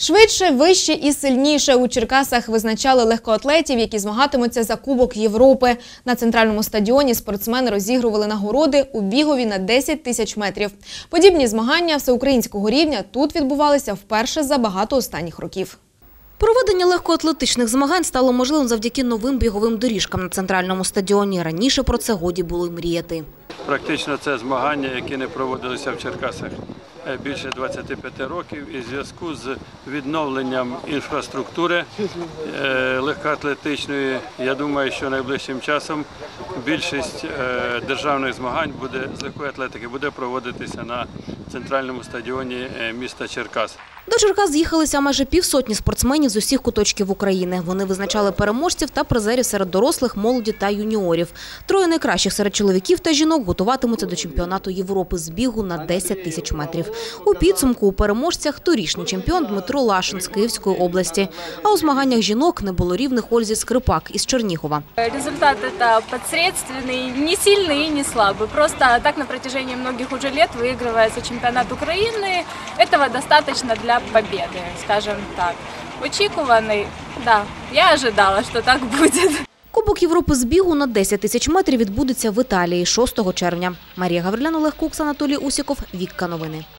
Швидше, вище і сильніше у Черкасах визначали легкоатлетів, які змагатимуться за Кубок Європи. На центральному стадіоні спортсмени розігрували нагороди у бігові на 10 тисяч метрів. Подібні змагання всеукраїнського рівня тут відбувалися вперше за багато останніх років. Проведення легкоатлетичних змагань стало можливим завдяки новим біговим доріжкам на центральному стадіоні. Раніше про це годі було й мріяти. Практично це змагання, які не проводилися в Черкасах більше 25 років. І в зв'язку з відновленням інфраструктури е, легкоатлетичної, я думаю, що найближчим часом більшість е, державних змагань буде з легкої атлетики буде проводитися на центральному стадіоні е, міста Черкас. До Черкас з'їхалися майже півсотні спортсменів з усіх куточків України. Вони визначали переможців та призерів серед дорослих, молоді та юніорів. Троє найкращих серед чоловіків та жінок готуватимуться до чемпіонату Європи з бігу на 10 тисяч метрів. У підсумку у переможцях торішній чемпіон Дмитро Лашин з Київської області. А у змаганнях жінок не було рівних Ользі Скрипак із Чернігова. Результат это подсредственный, не сильный и не слабый. Просто так на протяжении многих уже лет выигрывается чемпионат Украины. Этого достаточно для победы, скажем так. Очікуваний, да, я ожидала, що так буде. Кубок Європи з бігу на 10 тисяч метрів відбудеться в Італії 6 червня. Марія Гаврилян, Олег Кукс, Анатолій Усіков. Вікка новини.